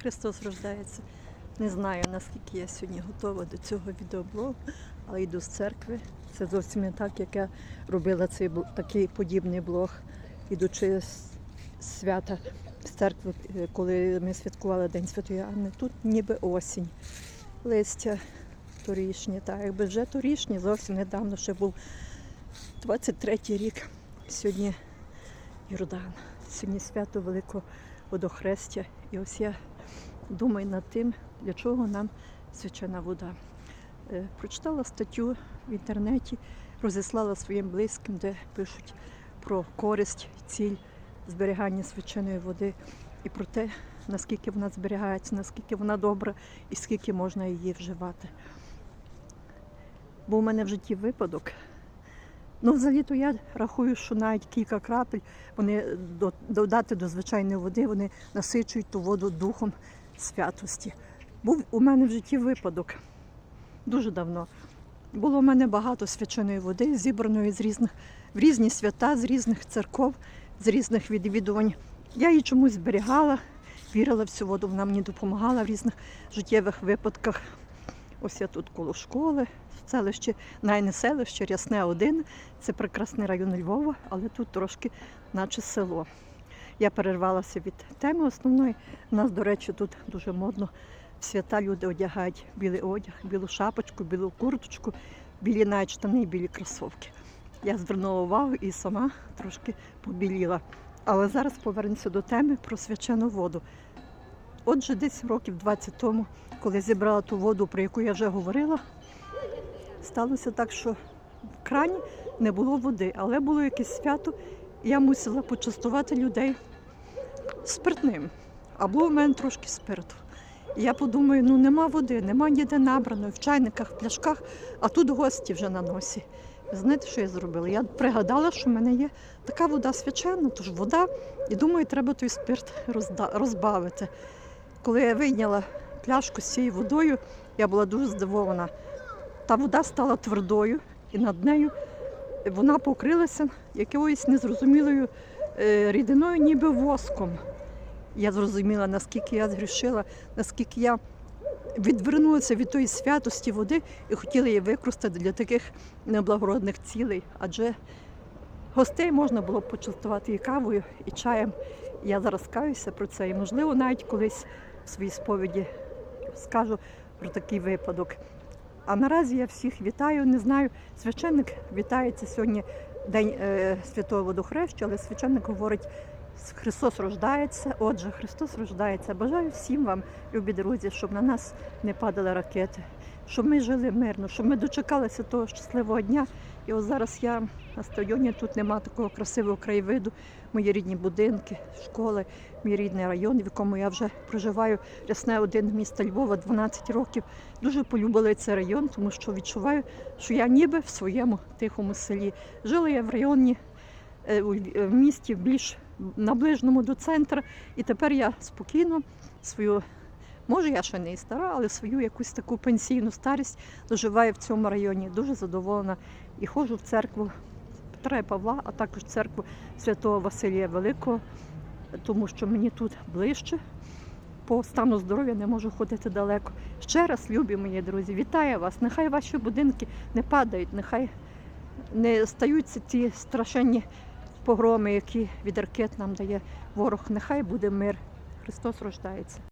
Христос рождається. Не знаю, наскільки я сьогодні готова до цього відеоблогу, але йду з церкви. Це зовсім не так, як я робила цей такий подібний блог, ідучи з свята з церкви, коли ми святкували День Святої Анни. Тут ніби осінь. Листя торішнє, так, якби вже торішнє, зовсім недавно ще був 23-й рік. Сьогодні Йордан. Сьогодні свято Великого водохрестя. І ось я думаю над тим, для чого нам свячена вода. Е, Прочитала статтю в інтернеті, розіслала своїм близьким, де пишуть про користь, ціль зберігання свяченої води і про те, наскільки вона зберігається, наскільки вона добра і скільки можна її вживати. Був у мене в житті випадок. Ну, взагалі-то я рахую, що навіть кілька крапель вони додати до звичайної води, вони насичують ту воду духом святості. Був у мене в житті випадок дуже давно. Було в мене багато свяченої води, зібраної з різних в різні свята, з різних церков, з різних відвідувань. Я її чомусь зберігала, вірила в цю воду, вона мені допомагала в різних життєвих випадках. Ось я тут коло школи, в селищі, найне селище, Рясне 1. Це прекрасний район Львова, але тут трошки наче село. Я перервалася від теми основної. У нас, до речі, тут дуже модно. В свята люди одягають білий одяг, білу шапочку, білу курточку, білі навіть штани і білі кросовки. Я звернула увагу і сама трошки побіліла. Але зараз повернемося до теми про свячену воду. Отже, десь років 20 тому, коли зібрала ту воду, про яку я вже говорила, сталося так, що в крані не було води, але було якесь свято, я мусила почастувати людей спиртним. А було в мене трошки спирту. І я подумаю, ну нема води, нема ніде набраної, в чайниках, в пляшках, а тут гості вже на носі. Знаєте, що я зробила? Я пригадала, що в мене є така вода свячена, тож вода, і думаю, треба той спирт розбавити. Коли я вийняла пляшку з цією водою, я була дуже здивована. Та вода стала твердою, і над нею вона покрилася якоюсь незрозумілою е, рідиною, ніби воском. Я зрозуміла, наскільки я згрішила, наскільки я відвернулася від тої святості води і хотіла її використати для таких неблагородних цілей. Адже гостей можна було почастувати і кавою, і чаєм. Я зараз каюся про це. І, можливо, навіть колись в своїй сповіді скажу про такий випадок. А наразі я всіх вітаю. Не знаю, священник вітається сьогодні День е, Святого Водохреща, але священник говорить, Христос рождається. Отже, Христос рождається. Бажаю всім вам, любі друзі, щоб на нас не падали ракети, щоб ми жили мирно, щоб ми дочекалися того щасливого дня. І от зараз я на стадіоні, тут нема такого красивого краєвиду, мої рідні будинки, школи, мій рідний район, в якому я вже проживаю. Рясне один міста Львова 12 років. Дуже полюбила цей район, тому що відчуваю, що я ніби в своєму тихому селі. Жила я в районі е, в місті більш наближеному до центру, і тепер я спокійно свою. Може, я ще не і стара, але свою якусь таку пенсійну старість доживаю в цьому районі. Дуже задоволена і ходжу в церкву Петра і Павла, а також в церкву святого Василія Великого, тому що мені тут ближче. По стану здоров'я не можу ходити далеко. Ще раз, любі мої друзі, вітаю вас. Нехай ваші будинки не падають, нехай не стаються ті страшенні погроми, які від ракет нам дає ворог. Нехай буде мир. Христос рождається.